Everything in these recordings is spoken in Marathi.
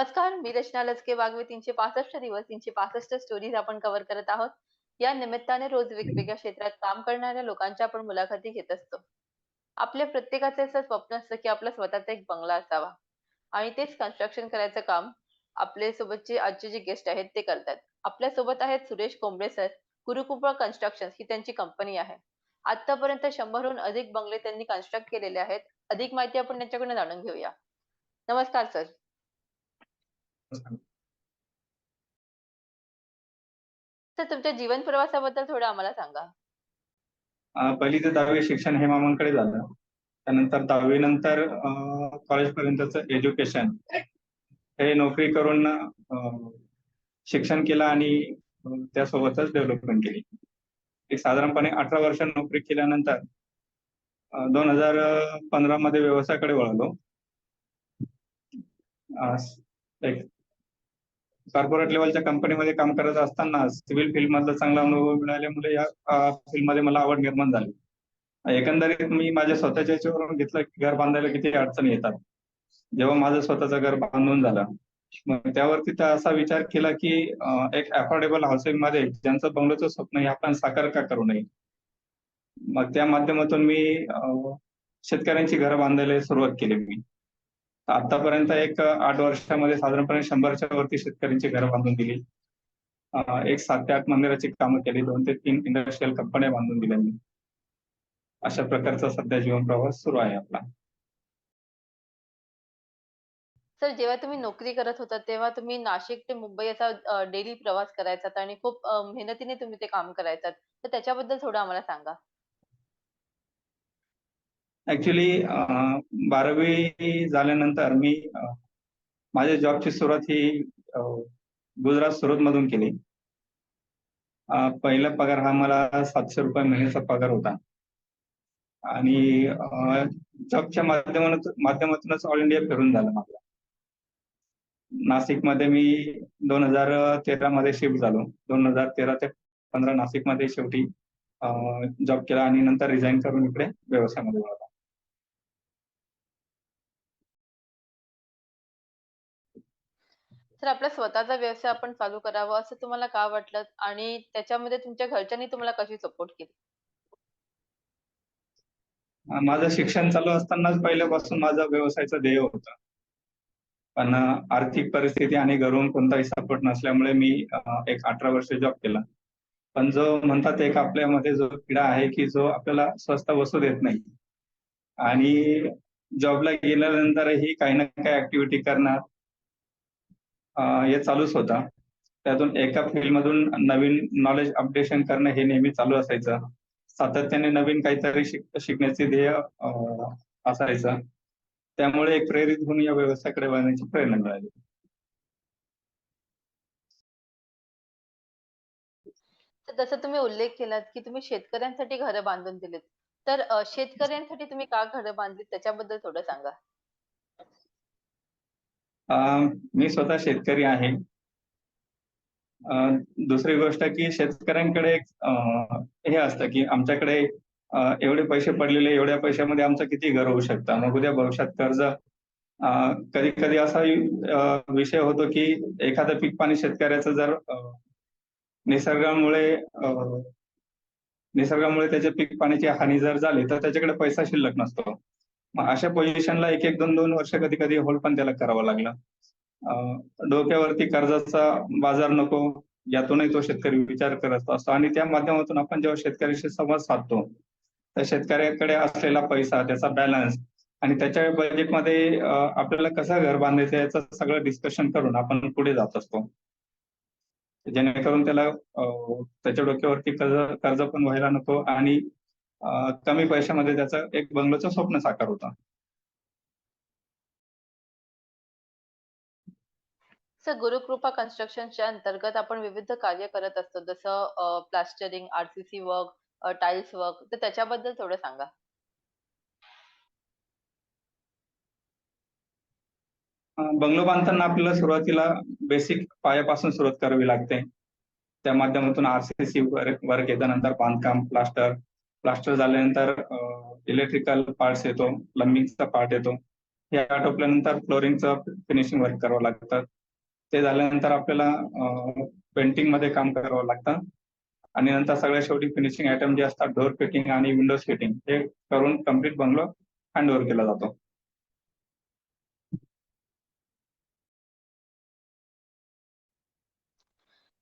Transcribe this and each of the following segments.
नमस्कार मी रचना लचके वागवे तीनशे पासष्ट दिवस तीनशे पासष्ट स्टोरीज आपण कव्हर करत आहोत. या निमित्ताने रोज वेगवेगळ्या क्षेत्रात काम करणाऱ्या लोकांच्या आपण मुलाखती घेत असतो. आपल्या प्रत्येकाचे असं स्वप्न असतं की आपला स्वतःचा एक बंगला असावा. आणि तेच कन्स्ट्रक्शन करायचं काम आपल्या सोबतचे आजचे जे गेस्ट आहेत ते करतात. आपल्यासोबत आहेत सुरेश कोंबळे सर गुरुकुपळ कन्स्ट्रक्शन ही त्यांची कंपनी आहे. आतापर्यंत शंभरहून अधिक बंगले त्यांनी कन्स्ट्रक्ट केलेले आहेत. अधिक माहिती आपण त्यांच्याकडून जाणून घेऊया. नमस्कार सर तर तुमच्या जीवन प्रवासाबद्दल थोडं आम्हाला सांगा. अं, पहिली ते दहावी शिक्षण हे मामांकडे झालं. त्यानंतर दहावी नंतर कॉलेज पर्यंतच एज्युकेशन हे नोकरी करून अं, शिक्षण केलं आणि अं, त्यासोबतच डेव्हलपमेंट केली. एक साधारणपणे अठरा वर्ष नोकरी केल्यानंतर दोन हजार पंधरा मध्ये व्यवसायाकडे वळालो. अं, एक कॉर्पोरेट लेवलच्या कंपनीमध्ये काम करत असताना सिव्हिल फील्ड मधला चांगला अनुभव मिळाल्यामुळे या फील्डमध्ये मला आवड निर्माण झाली. एकंदरीत मी माझ्या स्वतःच्या याच्यावरून घेतलं की घर बांधायला किती अडचणी येतात. जेव्हा माझं स्वतःचं घर बांधून झालं मग त्यावरती असा विचार केला की एक अफोर्डेबल हाऊसिंगमध्ये ज्यांचं बंगलोचं स्वप्न हे आपण साकार का करू नये? मग त्या माध्यमातून मी शेतकऱ्यांची घरं बांधायला सुरुवात केली मी. आतापर्यंत एक आठ वर्षामध्ये साधारणपणे शंभरच्या वरती शेतकऱ्यांची घरं बांधून दिली. एक सात ते आठ मंदिराची कामं केली दोन ते तीन इंडस्ट्रीयल कंपन्या बांधून दिल्या मी. अशा प्रकारचा सध्या जीवन प्रवास सुरू आहे आपला. सर जेव्हा तुम्ही नोकरी करत होता तेव्हा तुम्ही नाशिक ते मुंबई असा डेली प्रवास करायचा आणि खूप मेहनतीने तुम्ही ते काम करायचा तर त्याच्याबद्दल थोडं आम्हाला सांगा. ऍक्च्युली बारावी झाल्यानंतर मी माझ्या जॉबची सुरुवात ही गुजरात सुरत मधून केली पहिला पगार हा मला सातशे रुपये महिन्याचा पगार होता. आणि जॉबच्या माध्यमातून माध्यमातूनच ऑल इंडिया फिरून झालं माझं. नाशिकमध्ये मी दोन हजार तेरा मध्ये शिफ्ट झालो. दोन हजार तेरा ते पंधरा नाशिकमध्ये शेवटी जॉब केला आणि नंतर रिझाईन करून इकडे व्यवसायामध्ये तर सर आपला स्वतःचा व्यवसाय आपण चालू करावा असं तुम्हाला का वाटलं? आणि त्याच्यामध्ये तुमच्या घरच्यांनी तुम्हाला कशी सपोर्ट केली? माझं शिक्षण चालू असतानाच पहिल्यापासून माझा व्यवसायाचं ध्येय होतं. पण आर्थिक परिस्थिती आणि घरून कोणताही सपोर्ट नसल्यामुळे मी एक अठरा वर्ष जॉब केला. पण जो म्हणतात एक आपल्यामध्ये जो किडा आहे की जो आपल्याला स्वस्त बसू देत नाही. आणि जॉबला गेल्यानंतरही काही ना काही ऍक्टिव्हिटी करणार हे चालूच होता. त्यातून एका फील्ड मधून नवीन नॉलेज अपडेशन करणं हे नेहमी चालू असायचं. सातत्याने नवीन काहीतरी शिकण्याचे ध्येय असायचं. त्यामुळे एक प्रेरित होऊन या व्यवसायाकडे वळण्याची प्रेरणा मिळाली. तर जसं तुम्ही उल्लेख केलात की तुम्ही शेतकऱ्यांसाठी घरं बांधून दिलीत. तर शेतकऱ्यांसाठी तुम्ही का घरं बांधलीत? त्याच्याबद्दल थोडं सांगा. मी स्वतः शेतकरी आहे. दुसरी गोष्ट की शेतकऱ्यांकडे हे असतं की आमच्याकडे एवढे पैसे पडलेले एवढ्या पैशामध्ये आमचं किती घर होऊ शकतं? मग उद्या भविष्यात कर्ज कधी कधी असा विषय होतो की एखादं पीक पाणी शेतकऱ्याचं जर निसर्गामुळे निसर्गामुळे त्याच्या पीक पाण्याची हानी जर झाली तर त्याच्याकडे पैसा शिल्लक नसतो. मग अशा पोझिशनला एक एक दोन दोन वर्ष कधी कधी होल्ड पण त्याला करावं लागलं. डोक्यावरती कर्जाचा बाजार नको यातूनही तो शेतकरी विचार करत असतो आणि त्या माध्यमातून आपण जेव्हा शेतकऱ्याशी संवाद साधतो तर शेतकऱ्याकडे असलेला पैसा त्याचा बॅलन्स आणि त्याच्या बजेटमध्ये आपल्याला कसं घर बांधायचं याचं सगळं डिस्कशन करून आपण पुढे जात असतो. जेणेकरून त्याला त्याच्या डोक्यावरती कर्ज कर्ज पण व्हायला नको आणि कमी पैशामध्ये त्याचं एक बंगलोचं स्वप्न साकार होतं. सर गुरुकृपा कन्स्ट्रक्शनच्या अंतर्गत आपण विविध कार्य करत असतो जसं plastering RCC work tiles work तर त्याच्याबद्दल थोडं सांगा. बंगलो बांधताना आपल्याला सुरुवातीला बेसिक पायापासून सुरुवात करावी लागते. त्या माध्यमातून आरसीसी वर्क येतं नंतर बांधकाम प्लास्टर प्लास्टर झाल्यानंतर इलेक्ट्रिकल पार्ट्स येतो प्लम्बिंगचा पार्ट येतो. हे आटोपल्यानंतर फ्लोरिंगचं फिनिशिंग वर्क करावं लागतं. ते झाल्यानंतर आपल्याला पेंटिंगमध्ये काम करावं लागतं. आणि नंतर सगळ्यात शेवटी फिनिशिंग आयटम जे असतात डोअर फिटिंग आणि विंडोज फिटिंग हे करून कंप्लीट बंगलो हँड ओव्हर केला जातो.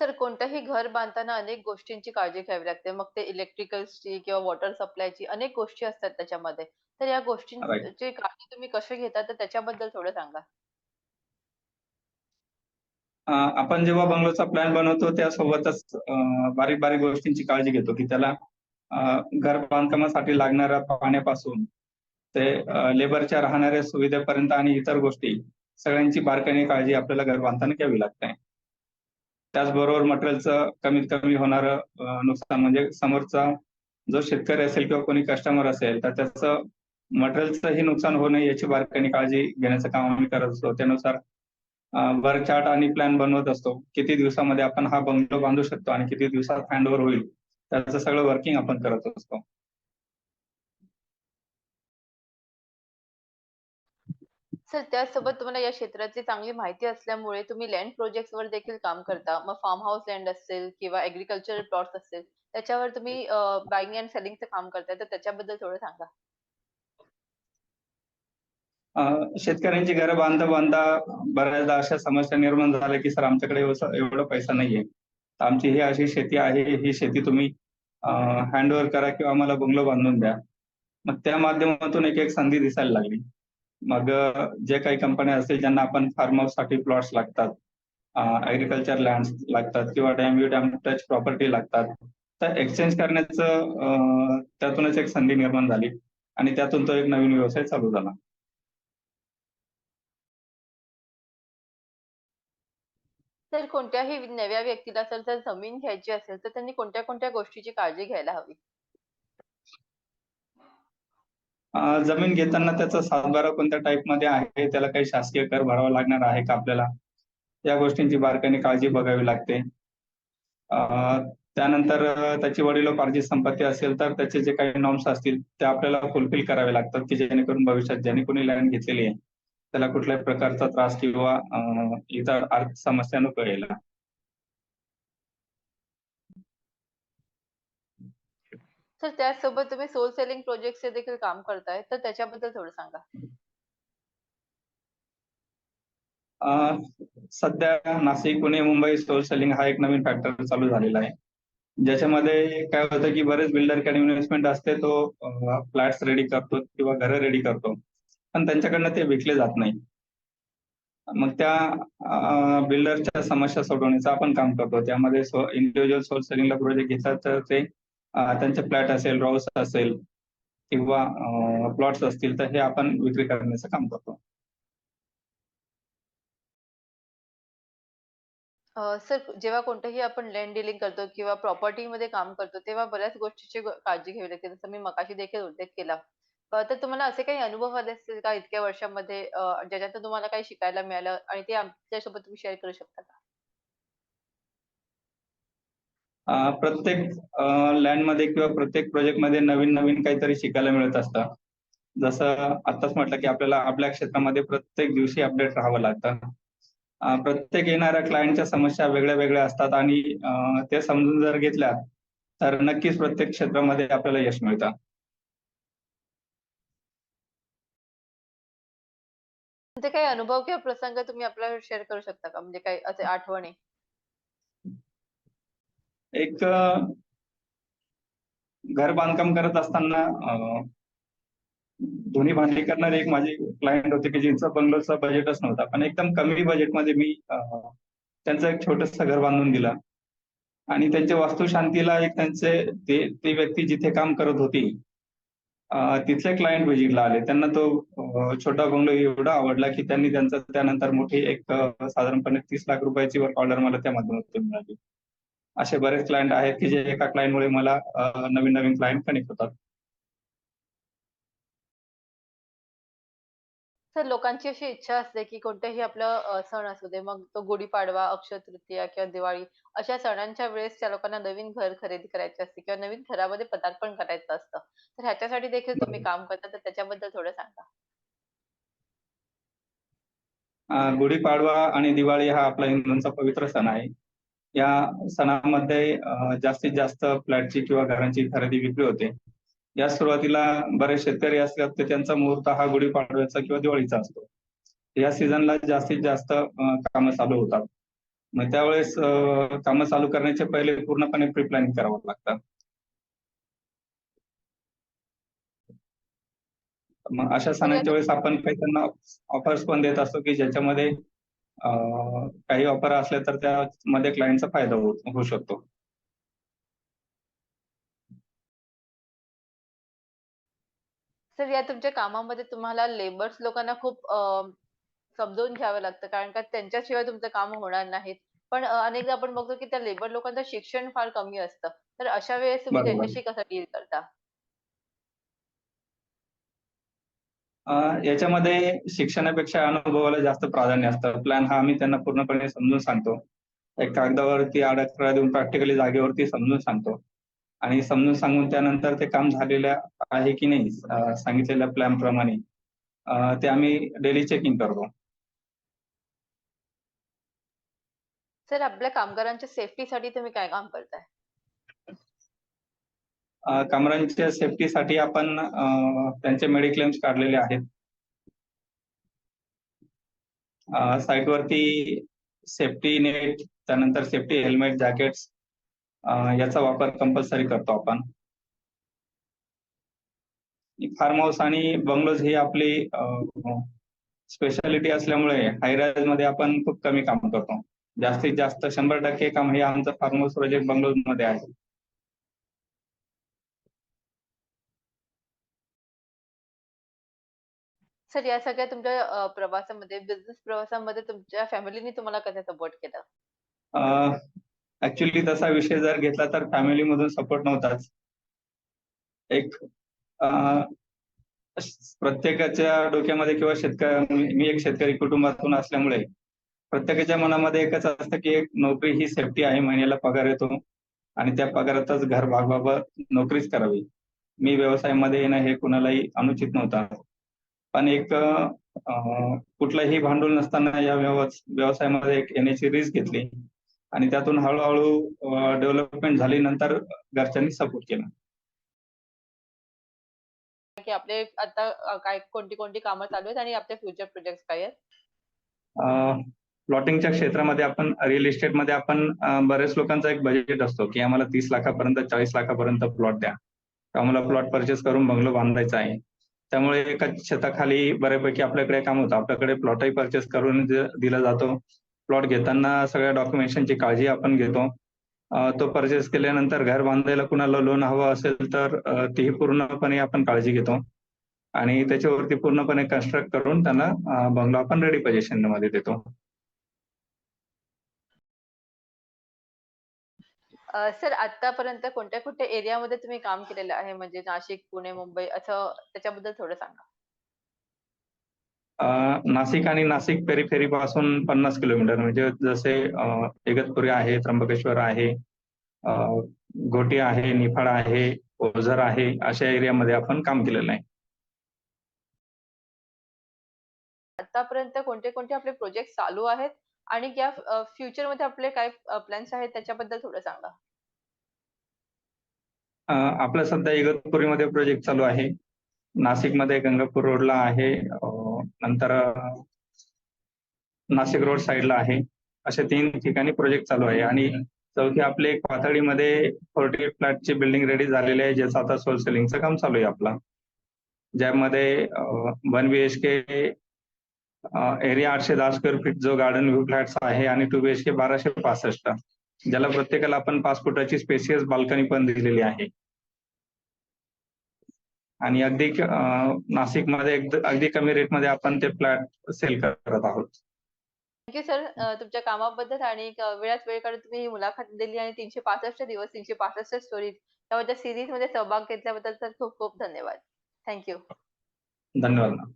सर कोणतंही घर बांधताना अनेक गोष्टींची काळजी घ्यावी लागते. मग ते इलेक्ट्रिकल्सची किंवा वॉटर सप्लायची अनेक गोष्टी असतात त्याच्यामध्ये. तर या. गोष्टींची काळजी तुम्ही कशी घेता? तर त्याच्याबद्दल थोडं सांगा. अं, आपण जेव्हा बंगलोचा प्लॅन बनवतो त्यासोबतच अं, बारीक बारीक गोष्टींची काळजी घेतो की त्याला अं, घर बांधकामासाठी लागणाऱ्या पाण्यापासून ते लेबरच्या राहणाऱ्या सुविधेपर्यंत आणि इतर गोष्टी सगळ्यांची बारकाईने काळजी आपल्याला घर बांधताना घ्यावी लागते. त्याचबरोबर मटेरियलचं कमीत कमी होणारं नुकसान म्हणजे समोरचा जो शेतकरी असेल किंवा कोणी कस्टमर असेल तर त्याचं मटेरियलचंही नुकसान होऊ नये याची बारकाईने काळजी घेण्याचं काम आम्ही करत असतो. त्यानुसार वर्क चार्ट आणि प्लॅन बनवत असतो. किती दिवसामध्ये आपण हा बंगलो बांधू शकतो आणि किती दिवसात हँड ओव्हर होईल त्याचं सगळं वर्किंग आपण करत असतो. सर त्याचसोबत तुम्हाला या क्षेत्राची चांगली माहिती असल्यामुळे तुम्ही लँड प्रोजेक्ट वर देखील काम करता. मग फार्म हाऊस लँड असेल किंवा ऍग्रिकल्चर प्लॉट्स असेल त्याच्यावर तुम्ही बायिंग अँड सेलिंगचं काम करताय तर त्याच्याबद्दल थोडं सांगा. शेतकऱ्यांची घरं बांधता बांधता बऱ्याचदा अशा समस्या निर्माण झाल्या की सर आमच्याकडे एवढा पैसा नाहीये. तर आमची ही अशी शेती आहे ही शेती तुम्ही हँड करा किंवा आम्हाला बंगलो बांधून द्या. मग त्या माध्यमातून एक एक संधी दिसायला लागली. मग जे काही कंपन्या असतील ज्यांना आपण फार्म हाऊससाठी प्लॉट्स लागतात ऍग्रिकल्चर लँड लागतात किंवा dam you dam touch property लागतात तर एक्सचेंज करण्याचं त्यातूनच एक संधी निर्माण झाली आणि त्यातून तो एक नवीन व्यवसाय चालू झाला. तर कोणत्याही नव्या व्यक्तीला जर जमीन घ्यायची असेल तर त्यांनी कोणत्या कोणत्या गोष्टीची काळजी घ्यायला हवी? जमीन घेताना त्याचा सातबारा कोणत्या टाईपमध्ये आहे त्याला काही शासकीय कर भरावा लागणार आहे का आपल्याला? या गोष्टींची बारकाईने काळजी बघावी लागते. त्यानंतर त्याची वडिलोपार्जित संपत्ती असेल तर त्याचे जे काही नॉर्म्स असतील ते आपल्याला फुलफिल करावे लागतात की जेणेकरून भविष्यात ज्याने कोणी लँड घेतलेली आहे त्याला कुठल्याही प्रकारचा त्रास किंवा इतर आर्थिक समस्या नको यायला. तर त्याचसोबत तुम्ही सोल सेलिंग प्रोजेक्टचे देखील काम करताय तर त्याच्याबद्दल थोडं सांगा. सध्या नाशिक पुणे मुंबई सोल सेलिंग हा एक नवीन फॅक्टर चालू झालेला आहे. ज्याच्यामध्ये काय होतं की बरेच बिल्डरकडे इन्व्हेस्टमेंट असते तो फ्लॅट्स रेडी करतो किंवा घर रेडी करतो पण त्यांच्याकडनं ते विकले जात नाही. मग त्या बिल्डरच्या समस्या सोडवण्याचं आपण काम करतो. त्यामध्ये इंडिव्हिज्युअल सोल सेलिंगला प्रोजेक्ट घेतात तर ते त्यांचे फ्लॅट असेल रॉस असेल किंवा प्लॉट्स असतील तर हे आपण विक्री करण्याचं काम करतो. सर जेव्हा कोणतंही आपण लँड डिलिंग करतो किंवा प्रॉपर्टी मध्ये काम करतो तेव्हा बऱ्याच गोष्टीची काळजी घ्यावी लागते. जसं मी मकाशी देखील उल्लेख केला. तर तुम्हाला असे काही अनुभव आले असतील का इतक्या वर्षामध्ये? ज्याच्यात ज्याच्यातून तुम्हाला काही शिकायला मिळालं आणि ते आमच्यासोबत तुम्ही शेअर करू शकता का? प्रत्येक लँडमध्ये किंवा प्रत्येक प्रोजेक्टमध्ये नवीन नवीन काहीतरी शिकायला मिळत असतं. जसं आताच म्हटलं की आपल्याला आपल्या क्षेत्रामध्ये प्रत्येक दिवशी अपडेट राहावं लागतं. प्रत्येक येणाऱ्या क्लायंटच्या समस्या वेगळ्या वेगळ्या असतात आणि ते समजून जर घेतल्या तर नक्कीच प्रत्येक क्षेत्रामध्ये आपल्याला यश मिळतं. काही अनुभव किंवा प्रसंग तुम्ही आपल्याला शेअर करू शकता का? म्हणजे काही असे आठवणी? एक घर बांधकाम करत असताना दोन्ही धुणी भांडी करणारे एक माझे क्लायंट होते की ज्यांचा बंगलोचं बजेटच नव्हता. पण एकदम कमी बजेटमध्ये मी त्यांचं एक छोटस घर बांधून दिलं. आणि त्यांच्या वास्तुशांतीला एक त्यांचे ते ती व्यक्ती जिथे काम करत होती तिथले क्लायंट व्हिजिटला आले. त्यांना तो छोटा बंगलो एवढा आवडला की त्यांनी त्यांचा त्यानंतर मोठी एक साधारणपणे तीस लाख रुपयाची वर्क ऑर्डर मला त्या माध्यमातून मिळाली. असे बरेच क्लायंट आहेत की जे एका क्लायंटमुळे मला नवीन नवीन क्लायंट कनेक्ट होतात. तर लोकांची अशी इच्छा असते की कोणताही आपलं सण असू दे मग तो गुढीपाडवा अक्षय तृतीया किंवा दिवाळी अशा सणांच्या वेळेस त्या लोकांना नवीन घर खरेदी करायची असते किंवा नवीन घरामध्ये पदार्पण करायचं असतं. तर ह्याच्यासाठी देखील तुम्ही काम करता तर त्याच्याबद्दल थोडं सांगा. गुढीपाडवा आणि दिवाळी हा आपला हिंदूंचा पवित्र सण आहे. या सणामध्ये जास्तीत जास्त फ्लॅटची किंवा घरांची खरेदी विक्री होते. या सुरुवातीला बरेच शेतकरी असतात तर त्यांचा मुहूर्त हा गुढीपाडव्याचा किंवा दिवाळीचा असतो. या सीझनला जास्तीत जास्त कामं चालू होतात. मग त्यावेळेस कामं चालू करण्याचे पहिले पूर्णपणे प्री प्लॅनिंग करावं लागतं. मग अशा सणांच्या वेळेस आपण काही त्यांना ऑफर्स पण देत असतो की ज्याच्यामध्ये काही ऑफर असल्या तर त्यामध्ये क्लायंटचा फायदा होऊ शकतो. सर या तुमच्या कामामध्ये तुम्हाला लेबर्स लोकांना खूप अ, समजावून घ्यावं लागतं कारण का त्यांच्याशिवाय तुमचं काम होणार नाहीत. पण अ, अनेकदा आपण बघतो की त्या लेबर लोकांचं शिक्षण फार कमी असतं. तर अशा वेळेस तुम्ही बरोबर. त्यांच्याशी कसं डील करता? याच्यामध्ये शिक्षणापेक्षा अनुभवाला जास्त प्राधान्य असतं. प्लॅन हा आम्ही त्यांना पूर्णपणे समजून सांगतो. एक कागदावरती आराखडा देऊन प्रॅक्टिकली जागेवरती समजून सांगतो. आणि समजून सांगून त्यानंतर ते काम झालेलं आहे की नाही सांगितलेल्या प्लॅन प्रमाणे ते आम्ही डेली चेकिंग करतो. सर आपल्या कामगारांच्या सेफ्टीसाठी तुम्ही काय काम करताय? कामरांच्या सेफ्टीसाठी आपण त्यांचे मेडिक्लेम्स काढलेले आहेत. साईटवरती सेफ्टी नेट, त्यानंतर सेफ्टी हेल्मेट, जॅकेट्स याचा वापर कंपल्सरी करतो आपण. फार्म हाऊस आणि बंगलोज ही आपली स्पेशालिटी असल्यामुळे हायमध्ये आपण खूप कमी काम करतो. जास्तीत जास्त 100% काम हे आमचं फार्म हाऊस प्रोजेक्ट बंगलोजमध्ये आहे. सर या सगळ्या तुमच्या अ, प्रवासामध्ये बिझनेस प्रवासामध्ये तुमच्या फॅमिलीने तुम्हाला कसं सपोर्ट केलं? ऍक्च्युली तसा विषय जर घेतला तर फॅमिली मधून सपोर्ट नव्हताच. एक प्रत्येकाच्या डोक्यामध्ये किंवा शेतकरी मी एक शेतकरी कुटुंबातून असल्यामुळे प्रत्येकाच्या मनामध्ये एकच असतं की एक नोकरी ही सेफ्टी आहे, महिन्याला पगार येतो आणि त्या पगारातच घर भागवावं, नोकरीच करावी. मी व्यवसायामध्ये येणं हे कुणालाही अनुचित नव्हतं. पण एक कुठलंही भांडवल नसताना या व्यव व्यवसायामध्ये एक येण्याची रिस्क घेतली आणि त्यातून हळू-हळू डेव्हलपमेंट झाली. नंतर घरच्यांनी सपोर्ट केला. की आपले आता काय कोणती-कोणती कामं चालू आहेत आणि आपले फ्युचर प्रोजेक्ट्स काय आहेत? प्लॉटिंगच्या क्षेत्रामध्ये आपण रिअल इस्टेटमध्ये आपण अ, बऱ्याच लोकांचा एक बजेट असतो की आम्हाला 30 लाखापर्यंत 40 लाखापर्यंत प्लॉट द्या. आम्हाला प्लॉट पर्चेस करून बंगलो बांधायचा आहे. त्यामुळे एका छताखाली बऱ्यापैकी आपल्याकडे काम होतं. आपल्याकडे प्लॉटही पर्चेस करून दिला जातो. प्लॉट घेताना सगळ्या डॉक्युमेंटेशनची काळजी आपण घेतो. तो पर्चेस केल्यानंतर घर बांधायला कुणाला लोन हवं असेल तर तीही पूर्णपणे आपण काळजी घेतो. आणि त्याच्यावरती पूर्णपणे कन्स्ट्रक्ट करून त्यांना बंगला बंगलो आपण रेडी पोझिशनमध्ये देतो. अ, सर आत्तापर्यंत कोणत्या-कोणत्या एरियामध्ये तुम्ही काम केलेलं आहे? म्हणजे नाशिक, पुणे, मुंबई असं त्याच्याबद्दल थोडं सांगा? अ, नाशिक आणि नाशिक पेरिफेरीपासून 50 किलोमीटर म्हणजे जसे अ, इगतपुरी आहे, त्र्यंबकेश्वर आहे, अ, घोटी आहे, निफाड आहे, ओझर आहे, अशा एरियामध्ये आपण काम केलेलं आहे. आत्तापर्यंत कोणते-कोणते आपले प्रोजेक्ट चालू आहेत आणि या अ, फ्युचरमध्ये आपले काय प्लॅन्स आहेत त्याच्याबद्दल थोडं सांगा? आपला सध्या इगतपुरीमध्ये प्रोजेक्ट चालू आहे. नाशिकमध्ये गंगापूर रोडला आहे. नंतर नाशिक रोड साईडला आहे. अशा तीन ठिकाणी प्रोजेक्ट चालू आहे आणि चौथी आपले पातळीमध्ये फोर्टी फ्लॅटची बिल्डिंग रेडी झालेली आहे, ज्याचं आता सोल सेलिंगचं काम चालू आहे आपलं. ज्यामध्ये one B H K area 810 square feet जो गार्डन व्ह्यू फ्लॅट्स आहे आणि 2 बीएचके 1265 ज्याला प्रत्येकाला आपण 5 फुटाची स्पेसियस बाल्कनी पण दिलेली आहे. आणि अगदी अ, नाशिकमध्ये एकद अगदी कमी रेटमध्ये आपण ते फ्लॅट सेल करत आहोत. थँक यू सर तुमच्या कामाबद्दल आणि वेळात वेळ काढून तुम्ही ही मुलाखत दिली आणि 365 दिवस 365 स्टोरीज त्यामध्ये सीरीजमध्ये सहभाग घेतल्याबद्दल सर खूप खूप धन्यवाद. Thank you. धन्यवाद.